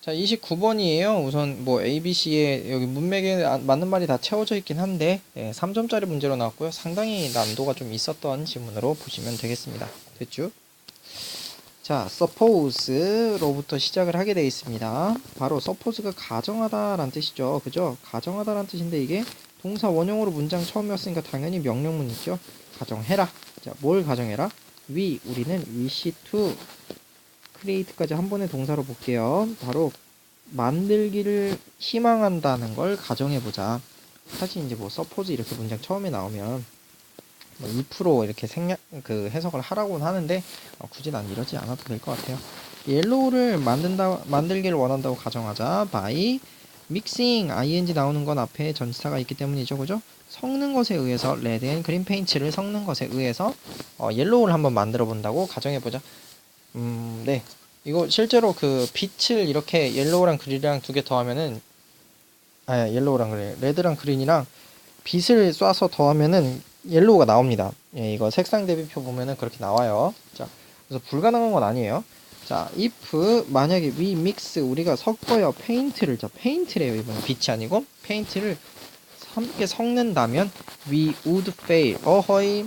자, 29번이에요. 우선 뭐 ABC에 여기 문맥에 아- 맞는 말이 다 채워져 있긴 한데 네, 3점짜리 문제로 나왔고요. 상당히 난도가 좀 있었던 지문으로 보시면 되겠습니다. 됐죠? 자, suppose로부터 시작을 하게 되어 있습니다. 바로 suppose가 가정하다라는 뜻이죠. 그죠? 가정하다라는 뜻인데 이게 동사 원형으로 문장 처음이었으니까 당연히 명령문 있죠. 가정해라. 자, 뭘 가정해라? we 우리는 wish to create까지 한 번의 동사로 볼게요. 바로 만들기를 희망한다는 걸 가정해 보자. 사실 이제 뭐 suppose 이렇게 문장 처음에 나오면 뭐2% 이렇게 생략 그 해석을 하라고는 하는데 어, 굳이 난 이러지 않아도 될 것 같아요. 옐로우를 만든다 만들기를 원한다고 가정하자. by mixing ing 나오는 건 앞에 전치사가 있기 때문이죠, 그죠? 섞는 것에 의해서 레드 앤 그린 페인트를 섞는 것에 의해서 어, 옐로우를 한번 만들어 본다고 가정해 보자. 음, 네. 이거 실제로 그 빛을 이렇게 옐로우랑 그린이랑 두 개 더하면은 아, 옐로우랑 그래. 레드랑 그린이랑 빛을 쏴서 더하면은 옐로우가 나옵니다. 예, 이거 색상 대비표 보면은 그렇게 나와요. 자, 그래서 불가능한 건 아니에요. 자, if 만약에 we mix 우리가 섞어요. 페인트를. 자 페인트래요 이번에 빛이 아니고. 페인트를 함께 섞는다면 we would fail. 어허이.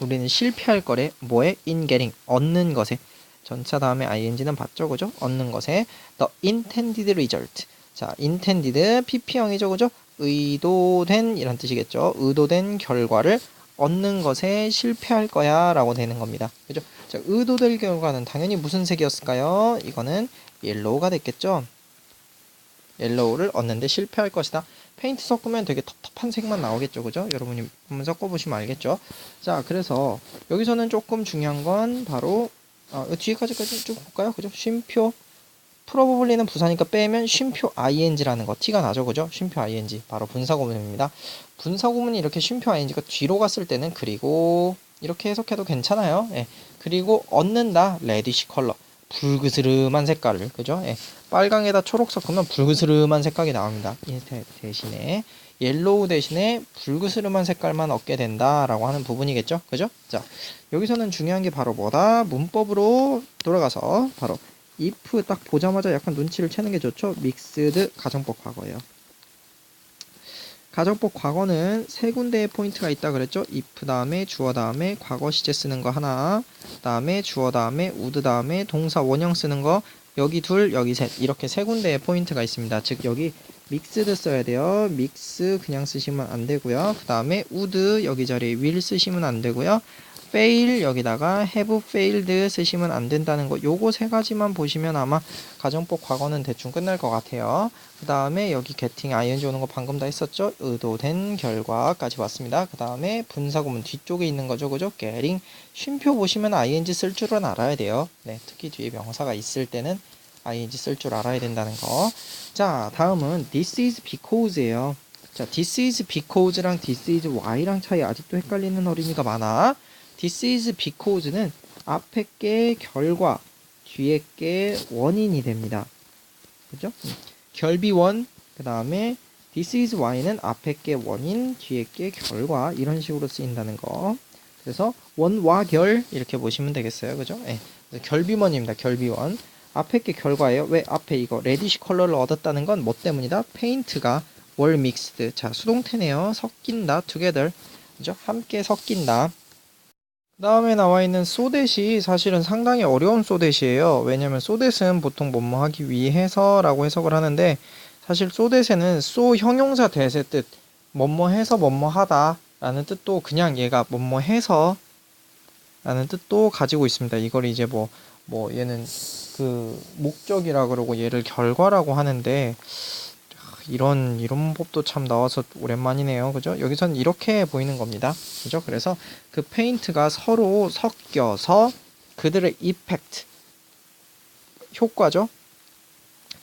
우리는 실패할 거래. 뭐에? in getting. 얻는 것에 전차 다음에 ing는 봤죠? 그죠? 얻는 것에 the intended result. 자 intended pp형이죠? 그죠? 의도된 이란 뜻이겠죠. 의도된 결과를 얻는 것에 실패할 거야 라고 되는 겁니다. 그죠? 자 의도될 결과는 당연히 무슨 색이었을까요? 이거는 옐로우가 됐겠죠? 옐로우를 얻는데 실패할 것이다. 페인트 섞으면 되게 텁텁한 색만 나오겠죠? 그죠? 여러분이 한번 섞어보시면 알겠죠? 자 그래서 여기서는 조금 중요한 건 바로 아, 뒤에까지까지 쭉 볼까요? 그죠? 쉼표 프로버블리는 부사니까 빼면 쉼표 ing라는 거 티가 나죠? 그죠? 쉼표 ing 바로 분사구문입니다. 분사구문이 이렇게 쉼표 ing가 뒤로 갔을 때는 그리고 이렇게 해석해도 괜찮아요. 예. 그리고 얻는다 레디시 컬러 붉으스름한 색깔을 그죠? 예. 빨강에다 초록 섞으면 붉으스름한 색깔이 나옵니다. 이 대- 대신에 옐로우 대신에 붉으스름한 색깔만 얻게 된다라고 하는 부분이겠죠? 그죠? 자 여기서는 중요한 게 바로 뭐다? 문법으로 돌아가서 바로 if 딱 보자마자 약간 눈치를 채는 게 좋죠? 믹스드 가정법 과거예요. 가정법 과거는 세 군데의 포인트가 있다 그랬죠? if 다음에 주어 다음에 과거 시제 쓰는 거 하나 다음에 주어 다음에 would 다음에 동사 원형 쓰는 거 여기 둘 여기 셋 이렇게 세 군데의 포인트가 있습니다. 즉 여기 믹스드 써야 돼요. 믹스 그냥 쓰시면 안 되고요. 그 다음에 would 여기 자리에 will 쓰시면 안 되고요. fail 여기다가 have failed 쓰시면 안 된다는 거. 요거 세 가지만 보시면 아마 가정법 과거는 대충 끝날 것 같아요. 그 다음에 여기 getting ing 오는 거 방금 다 했었죠? 의도된 결과까지 왔습니다. 그 다음에 분사구문 뒤쪽에 있는 거죠? 그죠? getting. 쉼표 보시면 ing 쓸 줄은 알아야 돼요. 네 특히 뒤에 명사가 있을 때는 ing 쓸 줄 알아야 된다는 거 자 다음은 this is because예요 자 this is because랑 this is why랑 차이 아직도 헷갈리는 어린이가 많아 this is because는 앞에 게 결과, 뒤에 게 원인이 됩니다. 그죠? 음. 결비원, 그 다음에 this is why는 앞에 게 원인, 뒤에 게 결과 이런 식으로 쓰인다는 거. 그래서 원와 결 이렇게 보시면 되겠어요. 그죠? 예. 결비원입니다. 결비원. 앞에 게 결과예요. 왜 앞에 이거 레디시 컬러를 얻었다는 건 뭐 때문이다? 페인트가 월 믹스드. 자, 수동태네요. 섞인다. together. 그죠? 함께 섞인다. 그 다음에 나와 있는 소댓이 사실은 상당히 어려운 소댓이에요. 왜냐면 소댓은 보통 뭐뭐 하기 위해서 라고 해석을 하는데 사실 소댓에는 소 형용사 대세 뜻 뭐뭐 해서 뭐뭐 하다 라는 뜻도 그냥 얘가 뭐뭐 해서 라는 뜻도 가지고 있습니다. 이걸 이제 뭐, 뭐 얘는 그 목적이라 그러고 얘를 결과라고 하는데 이런 이런 법도 참 나와서 오랜만이네요. 그죠? 여기선 이렇게 보이는 겁니다. 그죠? 그래서 그 페인트가 서로 섞여서 그들의 이펙트 효과죠.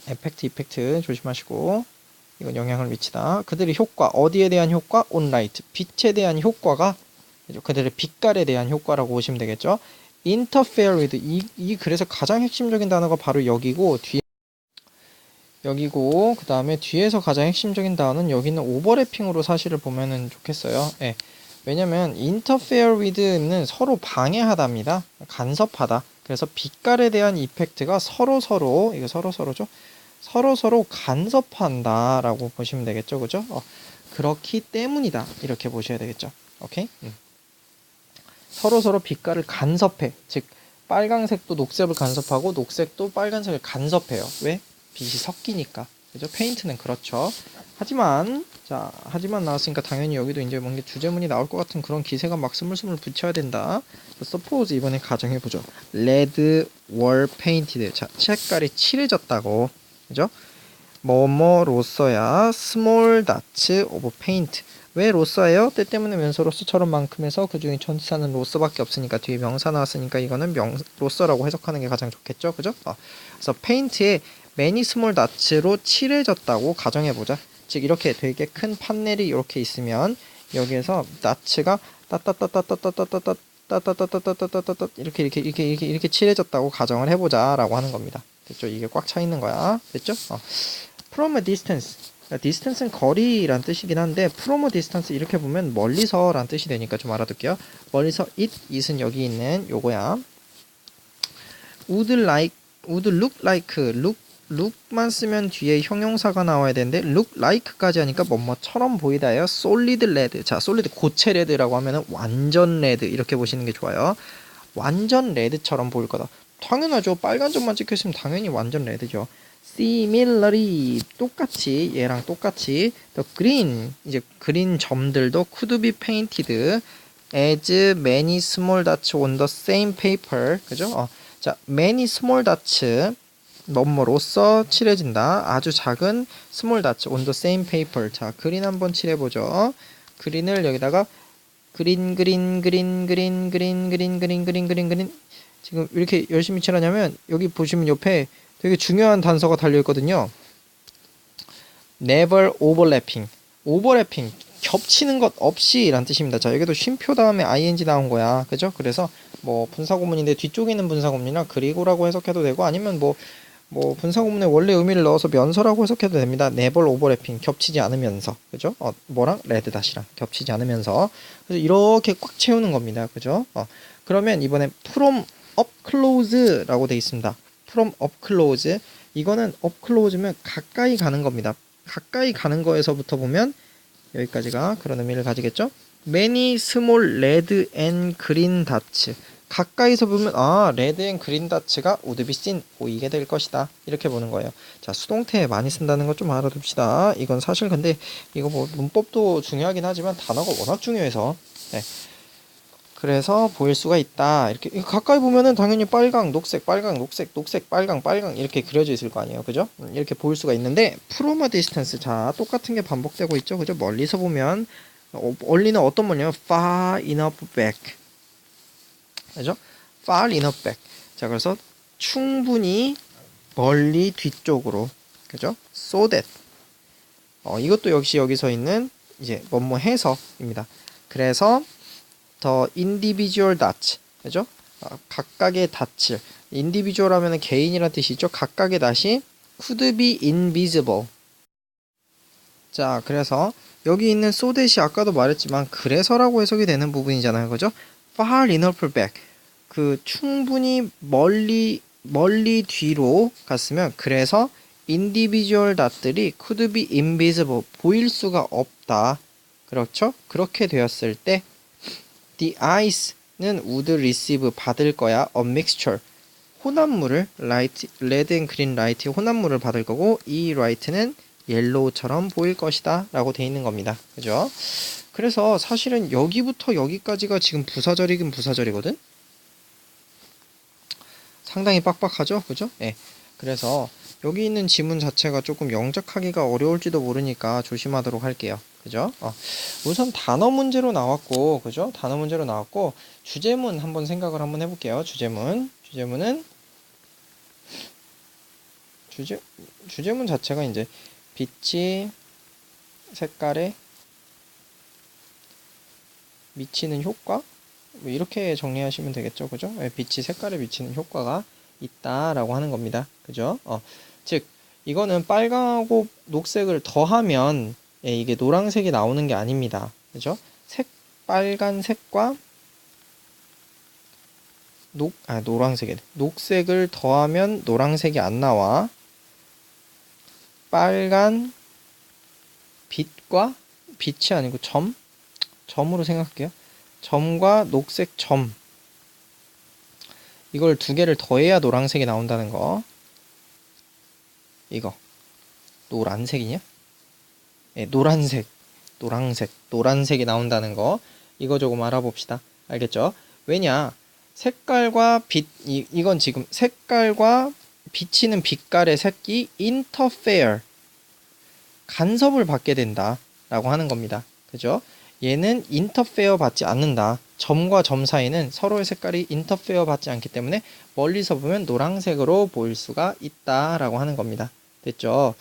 에펙트 이펙트 조심하시고 이건 영향을 미치다. 그들의 효과 어디에 대한 효과? 온라이트 빛에 대한 효과가? 그들의 빛깔에 대한 효과라고 보시면 되겠죠. Interfere with 이, 이 그래서 가장 핵심적인 단어가 바로 여기고 뒤에 여기고 그 다음에 뒤에서 가장 핵심적인 단어는 여기는 오버래핑으로 사실을 보면은 좋겠어요. 예. 왜냐면 interfere with는 서로 방해하다입니다. 간섭하다. 그래서 빛깔에 대한 이펙트가 서로 서로 이거 서로 서로죠. 서로 서로 간섭한다라고 보시면 되겠죠, 그죠? 어, 그렇기 때문이다 이렇게 보셔야 되겠죠. 오케이? 음. 서로 서로 빛깔을 간섭해. 즉 빨강색도 녹색을 간섭하고 녹색도 빨간색을 간섭해요. 왜? 빛이 섞이니까. 그죠? 페인트는 그렇죠. 하지만 자 하지만 나왔으니까 당연히 여기도 이제 뭔가 주제문이 나올 것 같은 그런 기세가 막 스물스물 붙여야 된다. 서포즈 이번에 가정해 보죠. 레드 월 페인티드. 자 색깔이 칠해졌다고. 그죠? 뭐뭐로써야 스몰 다츠 오브 페인트. 왜 로스예요? 때 때문에 면서 로스처럼 만큼해서 그 중에 전치사는 로스밖에 없으니까 뒤에 명사 나왔으니까 이거는 명 로스라고 해석하는 게 가장 좋겠죠, 그죠? 어. 그래서 페인트에 매니 스몰 다츠로 칠해졌다고 가정해 보자. 즉 이렇게 되게 큰 판넬이 이렇게 있으면 여기에서 다츠가 따따따따따따따따 따 따따따따따따따 이렇게 이렇게 이렇게 이렇게 이렇게 칠해졌다고 가정을 해보자라고 하는 겁니다. 됐죠? 이게 꽉 차 있는 거야. 됐죠? 어. From a distance. 디스턴스는 거리란 뜻이긴 한데 a distance 이렇게 보면 멀리서 란 뜻이 되니까 좀 알아둘게요. 멀리서 it, it은 여기 있는 요거야. would like, would look like, look, look만 쓰면 뒤에 형용사가 나와야 되는데 look like까지 하니까 뭐뭐처럼 보이다예요. solid red. 자, solid 고체 레드라고 하면은 완전 레드 이렇게 보시는 게 좋아요. 완전 레드처럼 보일 거다. 당연하죠. 빨간 점만 찍혀 있으면 당연히 완전 레드죠. Similarly 똑같이 얘랑 똑같이 또 green 이제 그린 점들도 could be painted as many small dots on the same paper 그죠? 어. 자 many small dots 뭐뭐로써 칠해진다 아주 작은 small dots on the same paper 자 그린 한번 칠해보죠 그린을 여기다가 그린 그린 그린 그린 그린 그린 그린 그린 그린 그린 지금 왜 이렇게 열심히 칠하냐면 여기 보시면 옆에 되게 중요한 단서가 달려 있거든요. never overlapping. overlapping 겹치는 것 없이란 뜻입니다. 자, 여기도 쉼표 다음에 ing 나온 거야. 그죠? 그래서 뭐 분사구문인데 뒤쪽에 있는 분사구문이나 그리고라고 해석해도 되고 아니면 뭐 뭐 분사구문의 원래 의미를 넣어서 면서라고 해석해도 됩니다. never overlapping 겹치지 않으면서 그죠? 어, 뭐랑 레드 다시랑 겹치지 않으면서 그래서 이렇게 꽉 채우는 겁니다. 그죠? 어, 그러면 이번에 from up close라고 돼 있습니다. From up close 이거는 up close면 가까이 가는 겁니다. 가까이 가는 거에서부터 보면 여기까지가 그런 의미를 가지겠죠? many small red and green dots 가까이서 보면 아 레드 앤 그린 다츠가 be seen 보이게 될 것이다 이렇게 보는 거예요 자 수동태 많이 쓴다는 거좀 알아둡시다 이건 사실 근데 이거 뭐 문법도 중요하긴 하지만 단어가 워낙 중요해서 네. 그래서 보일 수가 있다. 이렇게 가까이 보면은 당연히 빨강, 녹색, 빨강, 녹색, 녹색, 빨강, 빨강 이렇게 그려져 있을 거 아니에요. 그죠? 음, 이렇게 보일 수가 있는데 프로마 디스턴스 자, 똑같은 게 반복되고 있죠. 그죠? 멀리서 보면 어, 멀리는 어떤 멀리냐면 far enough back. 그죠? far enough back. 자, 그래서 충분히 멀리 뒤쪽으로. 그죠? so that 어, 이것도 역시 여기서 있는 이제 뭐뭐 해서입니다. 그래서 더 individual dots 그죠? 아, 각각의 닷을 individual 하면은 개인이라는 뜻이죠. 각각의 닷이 could be invisible. 자, 그래서 여기 있는 so that이 아까도 말했지만 그래서라고 해석이 되는 부분이잖아요. 그죠? far enough back. 그 충분히 멀리 멀리 뒤로 갔으면 그래서 individual dot들이 could be invisible 보일 수가 없다. 그렇죠? 그렇게 되었을 때 The ice는 would receive 받을 거야. A mixture 혼합물을 light, red and green light 혼합물을 받을 거고 이 light는 옐로우처럼 보일 것이다 라고 돼 있는 겁니다. 그죠? 그래서 사실은 여기부터 여기까지가 지금 부사절이긴 부사절이거든? 상당히 빡빡하죠? 그죠? 예. 네. 그래서 여기 있는 지문 자체가 조금 영작하기가 어려울지도 모르니까 조심하도록 할게요. 그죠? 어. 우선 단어 문제로 나왔고, 그죠? 단어 문제로 나왔고, 주제문 한번 생각을 한번 해볼게요. 주제문. 주제문은, 주제, 주제문 자체가 이제 빛이 색깔에 미치는 효과? 뭐 이렇게 정리하시면 되겠죠. 그죠? 네, 빛이 색깔에 미치는 효과가 있다라고 하는 겁니다. 그죠? 어. 즉, 이거는 빨강하고 녹색을 더하면 예, 이게 노란색이 나오는 게 아닙니다. 그죠? 색, 빨간색과 녹, 아, 노란색에. 녹색을 더하면 노란색이 안 나와. 빨간 빛과 빛이 아니고 점? 점으로 생각할게요. 점과 녹색 점. 이걸 두 개를 더해야 노란색이 나온다는 거. 이거. 노란색이냐? 예, 노란색. 노란색. 노란색이 나온다는 거. 이거 조금 알아봅시다. 알겠죠? 왜냐? 색깔과 빛, 이, 이건 지금 색깔과 비치는 빛깔의 색이 interfere. 간섭을 받게 된다라고 하는 겁니다. 그죠? 얘는 interfere 받지 않는다. 점과 점 사이는 서로의 색깔이 interfere 받지 않기 때문에 멀리서 보면 노란색으로 보일 수가 있다라고 하는 겁니다. 됐죠?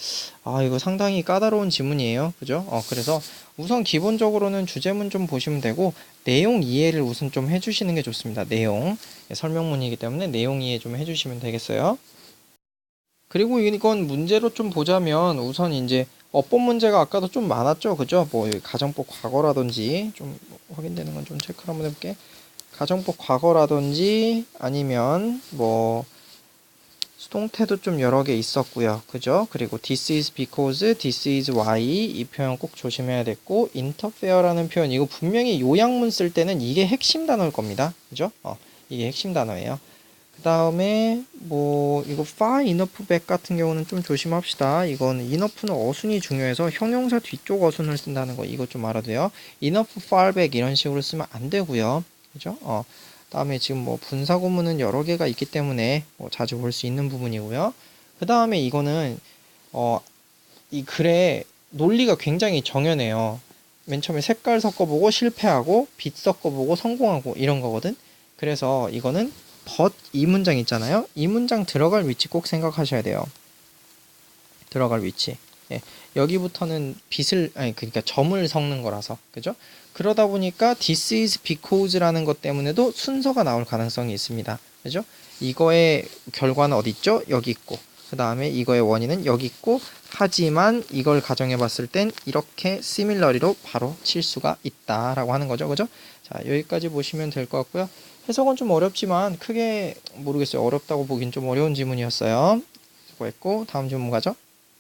아, 이거 상당히 까다로운 지문이에요. 그죠? 어, 그래서 우선 기본적으로는 주제문 좀 보시면 되고 내용 이해를 우선 좀 해주시는 게 좋습니다. 내용. 예, 설명문이기 때문에 내용 이해 좀 해주시면 되겠어요. 그리고 이건 문제로 좀 보자면 우선 이제 어법 문제가 아까도 좀 많았죠. 그죠? 뭐 가정법 과거라든지 좀 확인되는 건 좀 체크를 한번 해볼게. 가정법 과거라든지 아니면 뭐 수동태도 좀 여러 개 있었고요. 그죠? 그리고 this is because, this is why 이 표현 꼭 조심해야 됐고 interfere라는 표현 이거 분명히 요약문 쓸 때는 이게 핵심 단어일 겁니다. 그죠? 어, 이게 핵심 단어예요. 그 다음에 뭐 이거 far enough back 같은 경우는 좀 조심합시다. 이건 enough는 어순이 중요해서 형용사 뒤쪽 어순을 쓴다는 거 이거 좀 알아둬요. enough far back 이런 식으로 쓰면 안 되고요. 그죠? 어. 다음에 지금 뭐 분사 구문은 여러 개가 있기 때문에 뭐 자주 볼 수 있는 부분이고요. 그 다음에 이거는 어 이 글의 논리가 굉장히 정연해요. 맨 처음에 색깔 섞어보고 실패하고 빛 섞어보고 성공하고 이런 거거든. 그래서 이거는 but 이 문장 있잖아요. 이 문장 들어갈 위치 꼭 생각하셔야 돼요. 들어갈 위치. 예, 여기부터는 빛을 아니 그러니까 점을 섞는 거라서 그죠? 그러다 보니까 this is because라는 것 때문에도 순서가 나올 가능성이 있습니다. 그죠? 이거의 결과는 어디 있죠? 여기 있고 그 다음에 이거의 원인은 여기 있고 하지만 이걸 가정해 봤을 땐 이렇게 similarly로 바로 칠 수가 있다라고 하는 거죠. 그죠? 자 여기까지 보시면 될 것 같고요. 해석은 좀 어렵지만 크게 모르겠어요. 어렵다고 보긴 좀 어려운 지문이었어요. 수고했고 다음 질문 가죠.